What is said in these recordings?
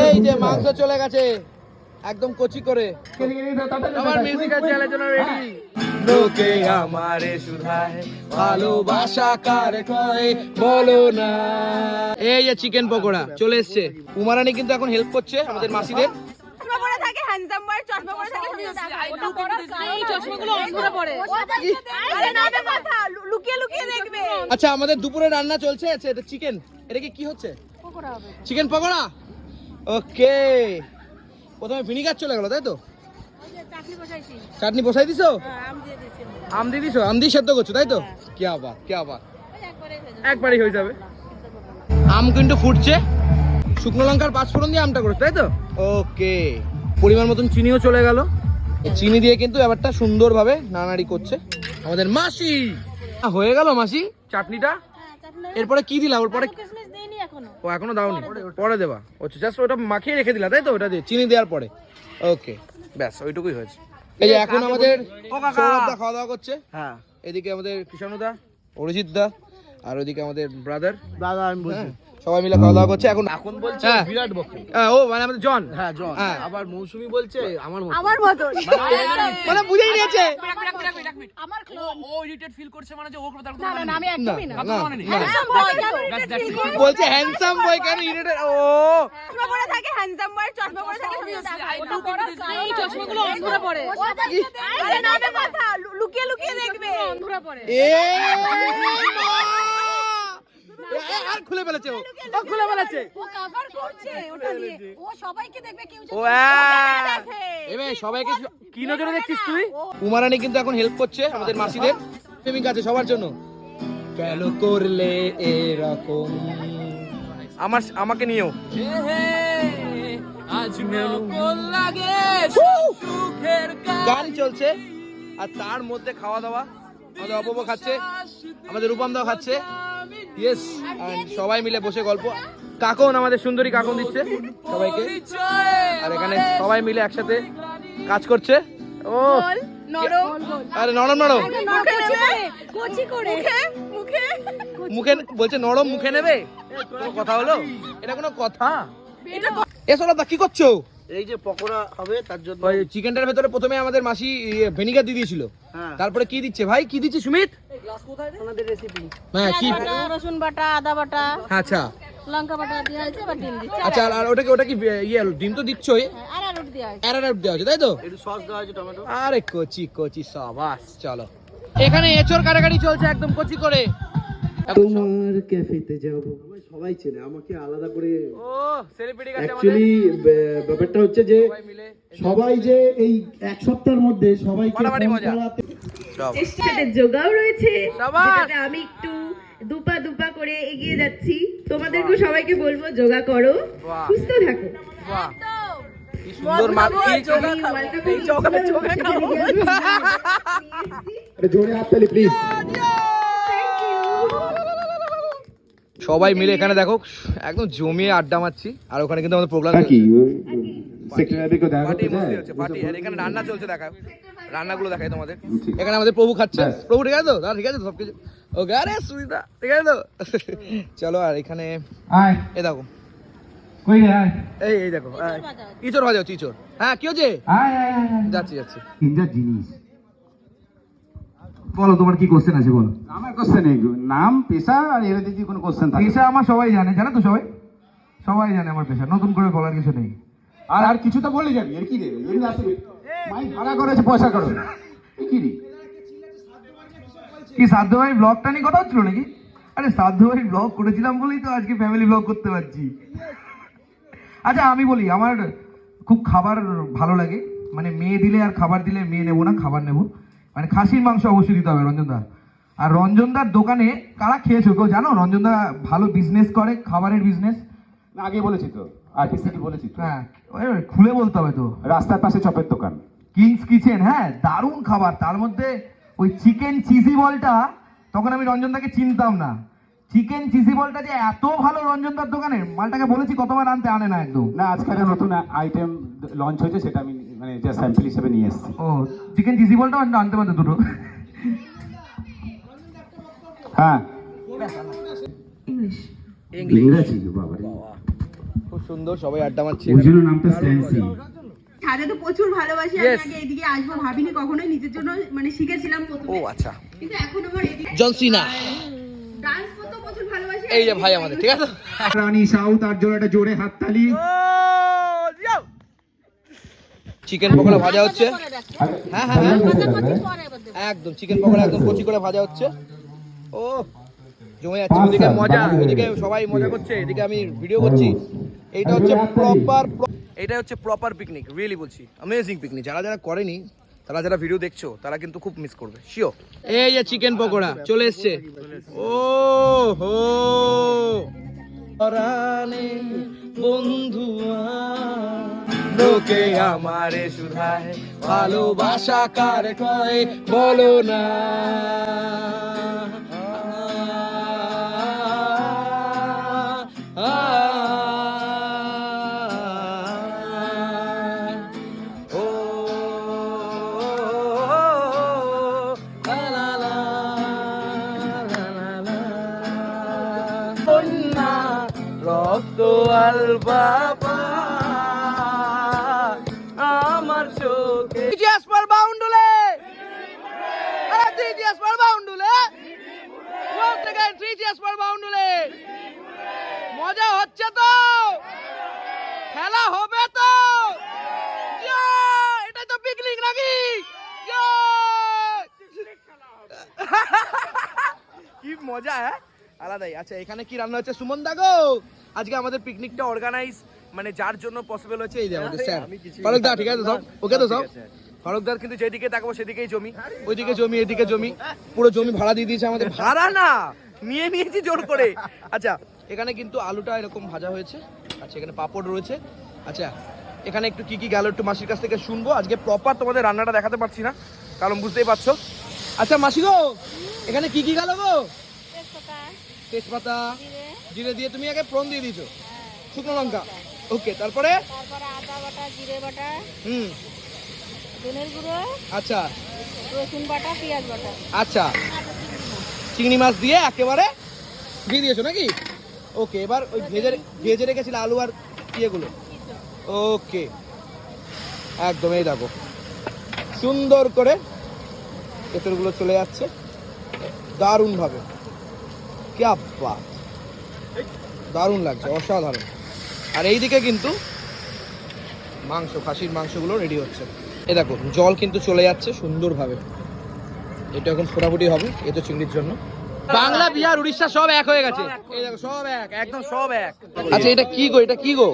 এই যে মাংস চলে গেছে। একদম কচি করে। আমার মিউজিক্যাল চ্যানেলের জন্য রেডি লোকে আমারে শুধায় ভালোবাসা কার কয় বলো না। এই যে চিকেন পকোড়া চলে এসছে। উমারানি কিন্তু এখন হেল্প করছে আমাদের মাসিদের। চশমা পরে থাকে হ্যান্ডসাম বয় চশমা পরে থাকে ওটা পরার এই চশমাগুলো অন্ধকারে পরে। আরে না বে কথা। লু- লুকিয়ে লুকিয়ে দেখবে। আচ্ছা আমাদের দুপুরে রান্না চলছে আচ্ছা এটা চিকেন এটা কি কি হচ্ছে? চিকেন পকোড়া? ওকে প্রথমে ভিনিগার চলে গেল তাই তো? চাটনি বসাই দিছো? আম দিয়ে দিছো? আম দিয়ে সেদ্ধ করছ তাই তো? কি আবার কি আবার। একবারই হয়ে যাবে। আম কিন্তু ফুটছে। শুকনো লঙ্কার পাঁচ ফোড়ন দিয়ে আমটা করছ তাই তো? ওকে পরিমাণ মতন চিনিও চলে গেল। চিনি দিয়ে কিন্তু ব্যাপারটা সুন্দরভাবে নানাড়ি করছে আমাদের মাসি। আহ, হয়ে গেল মাসি চাটনিটা? এরপরে কি দিলা ওর পরে ও এখনও দাওনি? পরে দেবা। আচ্ছা জাস্ট ওটা মাখিয়ে রেখে দিলা তাই তো? ওটা দিয়ে চিনি দেওয়ার পরে। ওকে ব্যাস ওইটুকুই হয়েছে। এই যে এখন আমাদের সৌরভদা খাওয়া দাওয়া করছে। হ্যাঁ। এদিকে আমাদের কৃষ্ণদা অরিজিৎ দা আর ওইদিকে আমাদের ব্রাদার দাদা আমি বলছি। সবাই মিলে খাওয়া দাওয়া করছে। এখন এখন বলছে হ্যাঁ। বিরাট বকে হ্যাঁ, ও মানে আমাদের জন। হ্যাঁ জন। হ্যাঁ। আবার মৌসুমি বলছে আমার মতো। আমার মতো। মানে বুঝেই নিয়েছে। আমার ক্লোন ও ইরিটেট ফিল করছে মানে যে ও তার না না না, আমি একদমই না। না না। হ্যান্ডসাম বয় কেন করে? বলছে হ্যান্ডসাম বয় কেন ইরিটেট ও। চশমা পরে থাকে হ্যান্ডসাম বয় চশমা পরে থাকে এই চশমাগুলো অন্ধকারে পরে। আরে না বে কথা। লুকিয়ে লুকিয়ে দেখবে। অন্ধকারে পরে। এ এ, আর খুলে ফেলেছে ও। ও খুলে ফেলেছে। ও কভার করছে ওটা নিয়ে ও সবাইকে দেখবে কেউ ও এবে সবাইকে কি নজরে দেখছিস তুই? উমারানি কিন্তু এখন হেল্প করছে আমাদের মাসিদের। প্রেমিক আছে সবার জন্য। কেন করলে এরকম? আমার আমাকে সুখের গান চলছে। আর তার মধ্যে খাওয়া দাওয়া। আমাদের অপব খাচ্ছে। আমাদের রূপম দাও খাচ্ছে। ইয়েস সবাই মিলে বসে গল্প। কাকন আমাদের সুন্দরী কাকন দিচ্ছে সবাইকে। আর এখানে সবাই মিলে একসাথে কাজ করছে। ও। আরে নরম নরম। মুখে নেবে কচি করে। মুখে মুখে। মুখে বলছে নরম মুখে নেবে? কথা হলো? এটা কোনো কথা? এটা এ সরব কি করছ? এই যে পকোড়া হবে তার জন্য ওই চিকেনটার ভেতরে প্রথমে আমাদের মাসি ভিনিগার দিয়ে দিয়েছিল। হ্যাঁ। তারপরে কি দিচ্ছে ভাই? কি দিচ্ছে সুমিত? ওনাদের রেসিপি হ্যাঁ কি? রসুন বাটা আদা বাটা। আচ্ছা। লঙ্কা বাটা দেওয়া হয়েছে এবার ডিম দিচ্ছে। আচ্ছা আর- আর ওটাকে ওটা কি ইয়ে ডিম তো দিচ্ছই। আর আর রুটি দেওয়া হয়েছে। অ্যারারুট দেওয়া হচ্ছে তাই তো? একটু সস দেওয়া হয়েছে টমেটো। আরে কচি কচি সাবাস চলো। এখানে এচোর কাটাকাটি চলছে একদম কচি করে। তোমার ক্যাফেতে যাব। সবাই চেনে আমাকে আলাদা করে ও সেলিব্রিটি গেছে আমাদের? অ্যাকচুয়ালি ব্যাপারটা হচ্ছে যে সবাই যে এই এক সপ্তাহের মধ্যে সবাইকে যোগাও রয়েছে আমি একটু দুপা দুপা করে এগিয়ে যাচ্ছি। তোমাদেরকে সবাইকে বলব যোগা করো। সুস্থ থাকো। সুন্দর মা কি এই সবাই মিলে এখানে দেখো একদম জমিয়ে আড্ডা মারছি আর ওখানে কিন্তু আমাদের প্রোগ্রাম কি এখানে রান্না চলছে দেখাও। রান্নাগুলো দেখাই তোমাদের। এখানে আমাদের প্রভু খাচ্ছে। প্রভু ঠিক আছে তো? ঠিক আছে আরে সুবিধা ঠিক আছে তো? চলো আর এখানে এ দেখো। এই এই দেখো আয়। ইচড় ভাজা হচ্ছে ইচড়। হ্যাঁ কি হচ্ছে? আয় যাচ্ছি যাচ্ছি। জিনিস। বলো তোমার কি কোশ্চেন আছে বলো। আমার কোশ্চেন নেই নাম পেশা আর এর যদি কোনো কোশ্চেন থাকে। পেশা আমার সবাই জানে জানো তো সবাই? সবাই জানে আমার পেশা নতুন করে বলার কিছু নেই। আর আর কিছু তো বলে যাবি এর কি রে? এর আসবে মাই ভাড়া করেছে পয়সা করো কি রে? কি সাধ্য ভাই ব্লগটা নিয়ে কথা হচ্ছিল নাকি? আরে সাধ্য ভাই ব্লগ করেছিলাম বলেই তো আজকে ফ্যামিলি ব্লগ করতে পারছি। আচ্ছা আমি বলি আমার খুব খাবার ভালো লাগে। মানে মেয়ে দিলে আর খাবার দিলে মেয়ে নেব না খাবার নেব। মানে খাসির মাংস অবশ্যই দিতে হবে রঞ্জনদা আর রঞ্জনদার দোকানে কারা খেয়েছো কেউ জানো? রঞ্জনদা ভালো বিজনেস করে খাবারের বিজনেস আগে বলেছি তো। আর্টিস্টিটি বলেছি হ্যাঁ খুলে বলতে হবে তো। রাস্তার পাশে চপের দোকান। কিংস কিচেন হ্যাঁ দারুণ খাবার। তার মধ্যে ওই চিকেন চিজি বলটা তখন আমি রঞ্জনদাকে চিনতাম না। চিকেন চিজি বলটা যে এত ভালো রঞ্জনদার দোকানে মালটাকে বলেছি কতবার আনতে আনে না একদম। না আজকে একটা নতুন আইটেম লঞ্চ হয়েছে সেটা আমি মানে জাস্ট স্যাম্পল হিসেবে নিয়ে এসেছি। ও চিকেন চিজি বলটা আনতে পারতো দুটো। হ্যাঁ। ইংলিশ। ইংরাজি বাবা খুব সুন্দর সবাই আড্ডা মারছে। ওই জন্য নামটা স্ট্যান্সি তো প্রচুর ভালোবাসি আমি. আগে এদিকে আসব ভাবিনি কখনোই নিজের জন্য মানে শিখেছিলাম ও আচ্ছা। কিন্তু এখন আমার এদিকে জন সিনা ডান্স করতে প্রচুর ভালোবাসি এই যে ভাই আমাদের ঠিক আছে? রানী সাউথ আর জোরে একটা জোরে হাততালি। চিকেন পকোড়া ভাজা হচ্ছে। হ্যাঁ হ্যাঁ হ্যাঁ। একদম চিকেন পকোড়া একদম কচি করে ভাজা হচ্ছে। ও জমে যাচ্ছে। ওদিকে মজা ওদিকে সবাই মজা করছে। এদিকে আমি ভিডিও করছি। এইটা হচ্ছে প্রপার এটা হচ্ছে প্রপার পিকনিক রিয়েলি বলছি। অ্যামেজিং পিকনিক যারা যারা করেনি তারা যারা ভিডিও দেখছ তারা কিন্তু খুব মিস করবে। শিও এই যে চিকেন পকোড়া চলে এসছে। ও হো বন্ধু লোকে আমারে শুধায় ভালোবাসা কার কয় বলো না রক্ত আলবাবা হচ্ছে তো খেলা হবে তো! এটাই তো পিকনিক নাকি? কি মজা হ্যাঁ? আলাদাই। আচ্ছা এখানে কি রান্না হচ্ছে? সুমন দা গো। আজকে আমাদের পিকনিকটা অর্গানাইজ মানে যার জন্য পসিবল হচ্ছে এই যে আমাদের স্যার ফারুক দা ঠিক আছে সব? ওকে তো সব ফারুক দার কিন্তু যেদিকে তাকাবো সেদিকেই জমি। ওইদিকে জমি এদিকে জমি। পুরো জমি ভাড়া দিয়ে দিয়েছে আমাদের। ভাড়া না! নিয়ে নিয়েছি জোর করে। আচ্ছা এখানে কিন্তু আলুটা এরকম ভাজা হয়েছে। আচ্ছা এখানে পাপড় রয়েছে। আচ্ছা এখানে একটু কি কি গেল একটু মাসির কাছ থেকে শুনব। আজকে প্রপার তোমাদের রান্নাটা দেখাতে পারছি না কারণ বুঝতেই পারছ। আচ্ছা মাসি গো এখানে কি কি গেল গো? তেজপাতা জিরে। দিয়ে তুমি আগে ফোড়ন দিয়ে দিয়েছ। শুকনো লঙ্কা। ওকে তারপরে? তারপরে আদা বাটা জিরে বাটা হুম। ধনের গুঁড়ো আচ্ছা। রসুন বাটা পেঁয়াজ বাটা। আচ্ছা। চিংড়ি মাছ দিয়ে একেবারে দিয়ে দিয়েছ নাকি? ওকে এবার ওই ভেজে ভেজে রেখেছিল আলু আর ইয়েগুলো। ওকে একদম, এই দেখো। সুন্দর করে এঁচড়গুলো চলে যাচ্ছে। দারুণভাবে। ক্যা বাত। দারুণ লাগছে, অসাধারণ। আর এইদিকে কিন্তু মাংস, খাসির মাংসগুলো রেডি হচ্ছে। এ দেখো, জল কিন্তু চলে যাচ্ছে সুন্দরভাবে। এটা এখন ফোটাফুটি হবে, এ চিংড়ির জন্য। বাংলা বিহার উড়িষ্যা সব এক হয়ে গেছে। এই দেখো সব এক একদম সব এক। আচ্ছা এটা কি গো? এটা কি গো?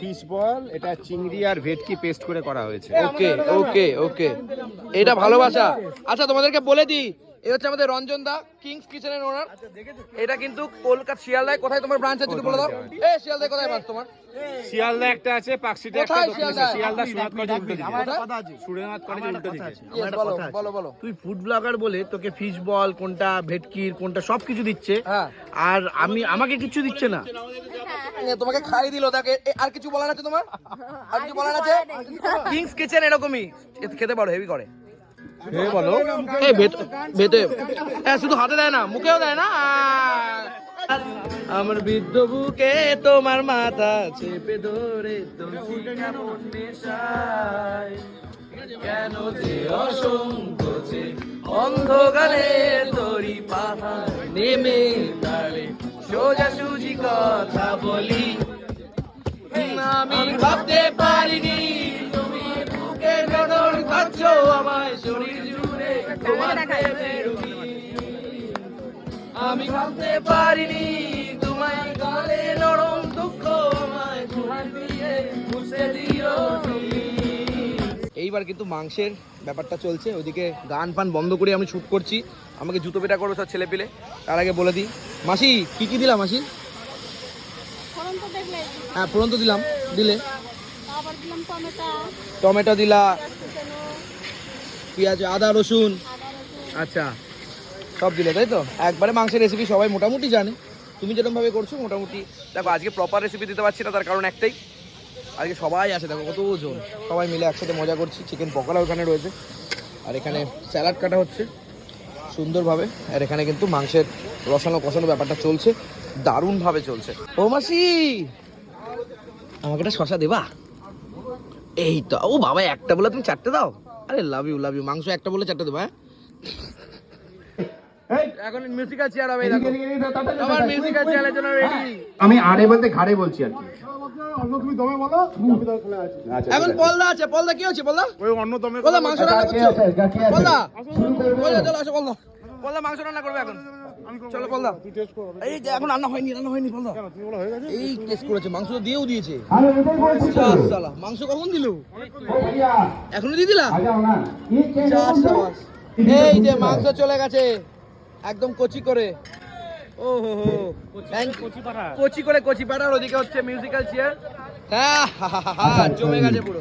ফিস বল এটা চিংড়ি আর ভেটকি পেস্ট করে করা হয়েছে। ওকে ওকে ওকে এটা ভালোবাসা। আচ্ছা তোমাদেরকে বলে দিই এই হচ্ছে আমাদের রঞ্জন দা কিংস কিচেনের ওনার এটা কিন্তু কলকাতা শিয়ালদায়। কোথায় তোমার ব্রাঞ্চ আছে একটু বলে দাও। এ শিয়ালদায় কোথায় ব্রাঞ্চ তোমার? শিয়ালদা একটা আছে পাকশিতে একটা শিয়ালদা? শিয়ালদা সুনাত উল্টো দিকে। আমার কথা আছে। সুরেনাথ উল্টো দিকে বলো কথা আছে। বলো বলো। তুই ফুড ব্লগার বলে তোকে ফিশ বল কোনটা ভেটকির কোনটা সবকিছু দিচ্ছে। হ্যাঁ। আর আমি আমাকে কিচ্ছু দিচ্ছে না। তোমাকে খাই দিল তাকে এ, আর কিছু বলার আছে তোমার? আর কিছু বলার আছে? কিংস কিচেন এরকমই। খেতে পারো হেভি করে। হে বলো। এই ভেত- হ্যাঁ শুধু হাতে দেয় না মুখেও দেয় না। আমার বৃদ্ধ বুকে তোমার মাথা চেপে ধরে কেন যে অসংকোচে অন্ধকারে তরি পাহাড় নেমে দাঁড়ে সোজা সুজি কথা বলি। আমি ভাবতে পারিনি তুমি বুকে খাচ্ছ আমায় শরীর আমি ভাবতে পারিনি তোমায় গালে নরম দুঃখ আমায় তোমার দিয়ে বুঝতে দিও এইবার কিন্তু মাংসের ব্যাপারটা চলছে ওইদিকে গান ফান বন্ধ করে আমি শুট করছি। আমাকে জুতো পেটা করবে সব ছেলে পেলে তার আগে বলে দিই। মাসি কি কি দিলাম মাসি? হ্যাঁ ফোড়ন তো দিলাম দিলে। টমেটো। টমেটো দিলা। পেঁয়াজ আদা রসুন। আচ্ছা। সব দিলে, তাই তো? একবারে মাংসের রেসিপি সবাই মোটামুটি জানে। তুমি যেরকম ভাবে করছ, মোটামুটি। দেখো, আজকে প্রপার রেসিপি দিতে পারছি না, তার কারণ একটাই। আজকে সবাই আছে দেখো, কত জন। সবাই মিলে একসাথে মজা করছি। চিকেন পকোড়া ওখানে রয়েছে। আর এখানে স্যালাড কাটা হচ্ছে, সুন্দরভাবে। আর এখানে কিন্তু মাংসের রসানো কষানো ব্যাপারটা চলছে, দারুণভাবে চলছে। ও মাসি, আমাকে একটা শশা দেবা? এই তো, ও বাবা, একটা বলে তুমি চারটে দাও? আরে লাভ ইউ লাভ ইউ মাংস একটা বলে চারটে দেবো হ্যাঁ? এখন মিউজিক্যাল চেয়ার হবে এদিকে, এদিকে, এদিকে, তাড়াতাড়ি, আমার তাড়াতাড়ি। মিউজিক্যাল চেয়ারের জন্য রেডি আমি আড়ে বলতে ঘাড়ে বলছি আর কি। এখন পলদা আছে পলদা কি হচ্ছে পলদা? ওই অন্য দমে পলদা মাংস রান্না কে করছ আছে? পলদা? পলদা চলো আসো পলদা। পলদা মাংস রান্না করবে এখন। চলো পলদা। এই এখন রান্না হয়নি রান্না হয়নি পলদা। এই টেস্ট করেছে মাংস তো দিয়েও দিয়েছে। মাংস কখন দিল? এখনও দিয়ে দিলা? এই যে মাংস চলে গেছে। একদম কচি করে। ও হো হো। কচি করে কচি পাড়ার। ওদিকে হচ্ছে মিউজিক্যাল চেয়ার হ্যাঁ জমে গেছে পুরো।